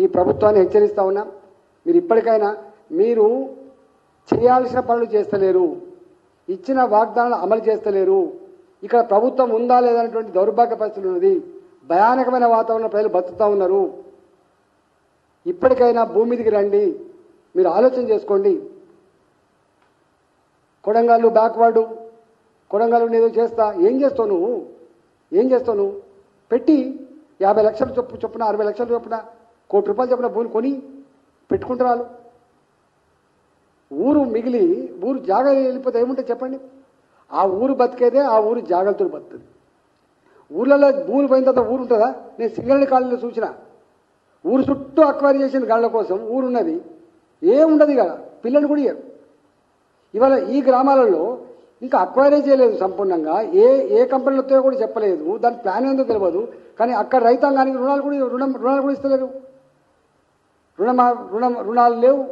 ఈ ప్రభుత్వాన్ని హెచ్చరిస్తా ఉన్నా. మీరు ఇప్పటికైనా మీరు చేయాల్సిన పనులు చేస్తలేరు. ఇచ్చిన వాగ్దానాలు అమలు చేస్తలేరు. ఇక్కడ ప్రభుత్వం ఉందా లేదనేటువంటి దౌర్భాగ్య పరిస్థితి ఉన్నది. భయానకమైన వాతావరణం ప్రజలు బతుకుతా ఉన్నారు. ఇప్పటికైనా భూమి మీదకి రండి. మీరు ఆలోచన చేసుకోండి. కొడంగల్లు బ్యాక్వర్డు కొడంగల్లు ఏదో చేస్తా. ఏం చేస్తావు నువ్వు? ఏం చేస్తావు నువ్వు? పెట్టి యాభై లక్షలు చొప్పు చొప్పున అరవై లక్షలు చొప్పున కోటి రూపాయలు చెప్పిన భూమి కొని పెట్టుకుంటారు ఊరు మిగిలి ఊరు జాగా వెళ్ళిపోతే ఏముంటే చెప్పండి? ఆ ఊరు బతికేదే ఆ ఊరు జాగ్రత్తలు బతుకుతుంది. ఊర్లలో భూమి పోయిన తర్వాత ఊరు ఉంటుందా? నేను సింగరేణి కాలనీలో చూసిన. ఊరు చుట్టూ అక్వైర్ చేసిన గళ్ళ కోసం ఊరున్నది. ఏముండదు ఇక పిల్లలు కూడా ఇవాళ ఈ గ్రామాలలో ఇంకా అక్వైరే చేయలేదు సంపూర్ణంగా. ఏ ఏ కంపెనీలతో కూడా చెప్పలేదు. దాని ప్లాన్ ఏందో తెలియదు కానీ అక్కడ రైతాంగానికి రుణాలు కూడా రుణం రుణాలు కూడా ఇస్తలేరు. రుణ రుణం రుణాలు లేవు.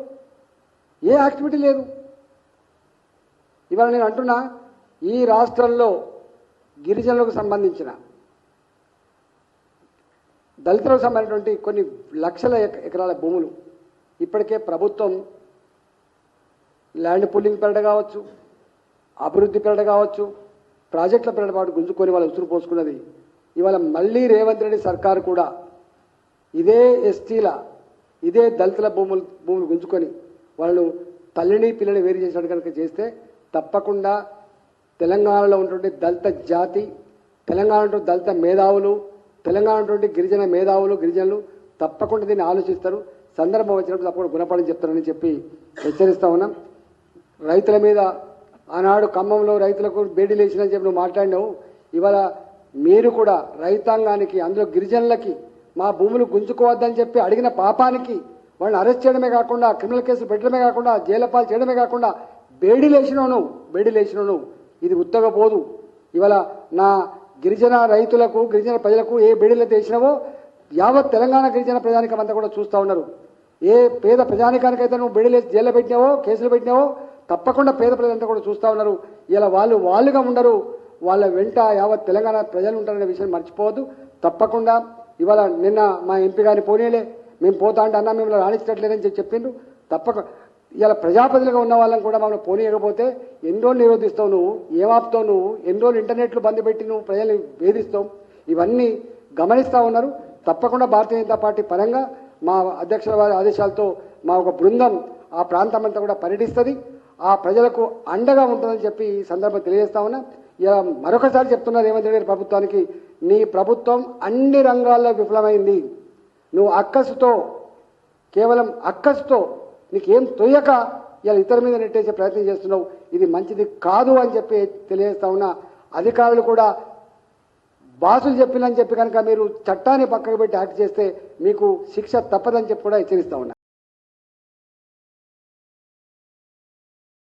ఏ యాక్టివిటీ లేదు. ఇవాళ నేను అంటున్నా ఈ రాష్ట్రంలో గిరిజనులకు సంబంధించిన దళితులకు సంబంధించినటువంటి కొన్ని లక్షల ఎకరాల భూములు ఇప్పటికే ప్రభుత్వం ల్యాండ్ పుల్లింగ్ పెరట కావచ్చు అభివృద్ధి పెరట కావచ్చు ప్రాజెక్టుల పెరట పాటు గుంజుకొని వాళ్ళు ఉసురు పోసుకున్నది. ఇవాళ మళ్ళీ రేవంత్ రెడ్డి సర్కారు కూడా ఇదే ఎస్టీల ఇదే దళితుల భూములు భూములు గుంజుకొని వాళ్ళు తల్లిని పిల్లని వేరు చేసినట్టు కనుక చేస్తే తప్పకుండా తెలంగాణలో ఉన్నటువంటి దళిత జాతి తెలంగాణ దళిత మేధావులు తెలంగాణ గిరిజన మేధావులు గిరిజనులు తప్పకుండా దీన్ని ఆలోచిస్తారు. సందర్భం వచ్చినప్పుడు తప్పకుండా గుణపడని చెప్తారని చెప్పి హెచ్చరిస్తా ఉన్నాం. రైతుల మీద ఆనాడు ఖమ్మంలో రైతులకు బేడీలు వేసినని చెప్పి నువ్వు మాట్లాడినావు. ఇవాళ మీరు కూడా రైతాంగానికి అందులో గిరిజనులకి మా భూములు గుంజుకోవద్దని చెప్పి అడిగిన పాపానికి వాళ్ళని అరెస్ట్ చేయడమే కాకుండా క్రిమినల్ కేసులు పెట్టడమే కాకుండా జైలపాలు చేయడమే కాకుండా బేడి లేచినోను బేడి లేచినోను. ఇది ఉత్తగపోదు. ఇవాళ నా గిరిజన రైతులకు గిరిజన ప్రజలకు ఏ బేడీలు తెచ్చినావో యావత్ తెలంగాణ గిరిజన ప్రజానికం అంతా కూడా చూస్తూ ఉన్నారు. ఏ పేద ప్రజానికానికైతే నువ్వు బేడీలు జైల్లో పెట్టినావో కేసులు పెట్టినావో తప్పకుండా పేద ప్రజలంతా కూడా చూస్తూ ఉన్నారు. ఇలా వాళ్ళు వాళ్ళుగా ఉండరు. వాళ్ళ వెంట యావత్ తెలంగాణ ప్రజలు ఉంటారనే విషయం మర్చిపోవద్దు. తప్పకుండా ఇవాళ నిన్న మా ఎంపీ గారిని పోనీలే మేము పోతా అంటే అన్న మిమ్మల్ని రాణించట్లేదని చెప్పి చెప్పిండ్రు. తప్పక ఇలా ప్రజాపతిగా ఉన్న వాళ్ళని కూడా మమ్మల్ని పోనీయకపోతే ఎన్ని రోజులు నిరోధిస్తావు నువ్వు? ఏమాపుతావు నువ్వు? ఎన్ని రోజులు ఇంటర్నెట్లు బంద్ పెట్టి నువ్వు ప్రజల్ని వేధిస్తావు? ఇవన్నీ గమనిస్తూ ఉన్నారు. తప్పకుండా భారతీయ జనతా పార్టీ పరంగా మా అధ్యక్షుల వారి ఆదేశాలతో మా ఒక బృందం ఆ ప్రాంతం అంతా కూడా పర్యటిస్తుంది. ఆ ప్రజలకు అండగా ఉంటుందని చెప్పి ఈ సందర్భం తెలియజేస్తా ఉన్నా. ఇలా మరొకసారి చెప్తున్నారు రేవంత్ రెడ్డి గారి ప్రభుత్వానికి నీ ప్రభుత్వం అన్ని రంగాల్లో విఫలమైంది. నువ్వు అక్కసుతో కేవలం అక్కసుతో నీకేం తొయ్యక ఇలా ఇతర మీద నెట్టేసే ప్రయత్నం చేస్తున్నావు. ఇది మంచిది కాదు అని చెప్పి తెలియజేస్తా ఉన్నా. అధికారులు కూడా బాసులు చెప్పినని చెప్పి కనుక మీరు చట్టాన్ని పక్కకు పెట్టి యాక్ట్ చేస్తే మీకు శిక్ష తప్పదని చెప్పి కూడా హెచ్చరిస్తా ఉన్నా.